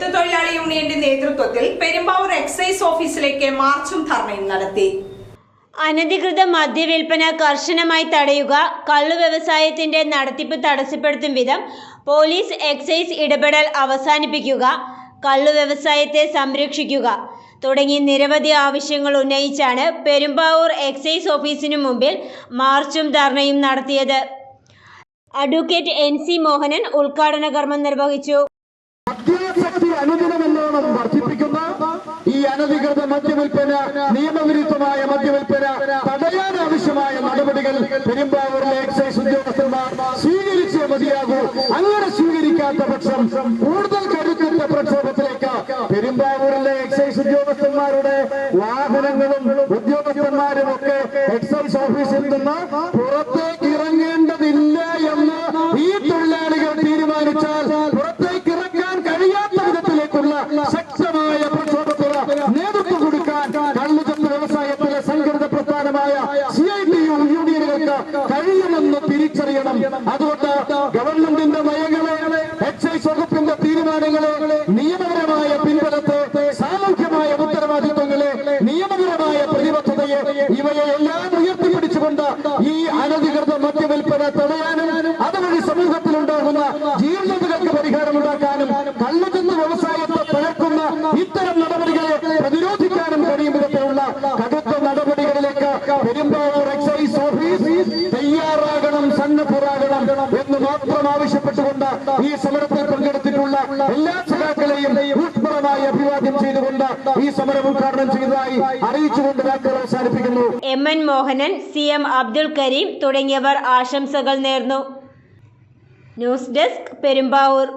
ചെത്തു തൊഴിലാളി യൂണിയന്റെ നേതൃത്വത്തിൽ പെരുമ്പാവൂർ എക്സൈസ് ഓഫീസിലേക്ക് മാർച്ചും ധർണയും നടത്തി. അനധികൃത മദ്യവിൽപ്പന കർശനമായി തടയുക കള്ളു വ്യവസായത്തിന്റെ നടത്തിപ്പ് തടസ്സപ്പെടുത്തും വിധം പോലീസ് എക്സൈസ് ഇടപെടൽ അവസാനിപ്പിക്കുക കള്ളു വ്യവസായത്തെ സംരക്ഷിക്കുക തുടങ്ങി നിരവധി ആവശ്യങ്ങൾ ഉന്നയിച്ചാണ് പെരുമ്പാവൂർ എക്സൈസ് ഓഫീസിനു മുമ്പിൽ മാർച്ചും ധർണയും നടത്തിയത്. അഡ്വക്കേറ്റ് എൻ സി മോഹനൻ ഉദ്ഘാടന കർമ്മം നിർവഹിച്ചു. മദ്യാസക്തി അനുദിനമെന്നോണം വർദ്ധിപ്പിക്കുന്ന ഈ അനധികൃത മദ്യവിൽപ്പന നിയമവിരുദ്ധമായ മദ്യവിൽപ്പന തടയാൻ ആവശ്യമായ നടപടികൾ പെരുമ്പാവൂരിലെ എക്സൈസ് ഉദ്യോഗസ്ഥന്മാർ സ്വീകരിച്ചേ മതിയാകൂ. അങ്ങനെ സ്വീകരിക്കാത്ത പക്ഷം കൂടുതൽ കരുത്തിന്റെ പ്രക്ഷോഭത്തിലേക്ക് പെരുമ്പാവൂരിലെ എക്സൈസ് ഉദ്യോഗസ്ഥന്മാരുടെ വാഹനങ്ങളും ഉദ്യോഗസ്ഥന്മാരും ഒക്കെ എക്സൈസ് ഓഫീസിൽ നിന്ന് പുറത്തേക്ക് ശക്തമായ പ്രക്ഷോഭത്തിന് നേതൃത്വം കൊടുക്കാൻ കള്ളുചന്ത വ്യവസായത്തിലെ സംഘടിത പ്രസ്ഥാനമായ സി ഐ ടി യു യൂണിയനുകൾക്ക് കഴിയുമെന്ന് തിരിച്ചറിയണം. അതുകൊണ്ട് ഗവൺമെന്റിന്റെ നയങ്ങളെ എക്സൈസ് വകുപ്പിന്റെ തീരുമാനങ്ങളെ നിയമപരമായ പിൻബലത്തെ സാമൂഹ്യമായ ഉത്തരവാദിത്വങ്ങളെ നിയമപരമായ പ്രതിബദ്ധതയെ ഇവയെ എല്ലാം ഉയർത്തിപ്പിടിച്ചുകൊണ്ട് ഈ അനധികൃത മദ്യവിൽപ്പന തടയാനും അതുവഴി സമൂഹത്തിലുണ്ടാകുന്ന ജീർണതകൾക്ക് പരിഹാരമുണ്ടാക്കാനും കള്ളുചെന്ന് വ്യവസായ ഇത്തരം നടപടികളെ പ്രതിരോധിക്കാനും കഴിയും വിധത്തിലുള്ള കടുത്ത നടപടികളിലേക്ക് പെരുമ്പാവൂർ എക്സൈസ് ഓഫീസ് തയ്യാറാകണം സന്നദ്ധരാകണം എന്ന് മാത്രം ആവശ്യപ്പെട്ടുകൊണ്ട് ഈ സമരത്തിൽ പങ്കെടുത്തിട്ടുള്ള എല്ലാ സഖാക്കളെയും ഊഷ്മളമായി അഭിവാദ്യം ചെയ്തുകൊണ്ട് ഈ സമരം ഉദ്ഘാടനം ചെയ്തതായി അറിയിച്ചുകൊണ്ട് വാക്കുകൾ അവസാനിപ്പിക്കുന്നു. M N Mohanan C M Abdul Kareem തുടങ്ങിയവർ ആശംസകൾ നേർന്നു. News desk Perumbavoor.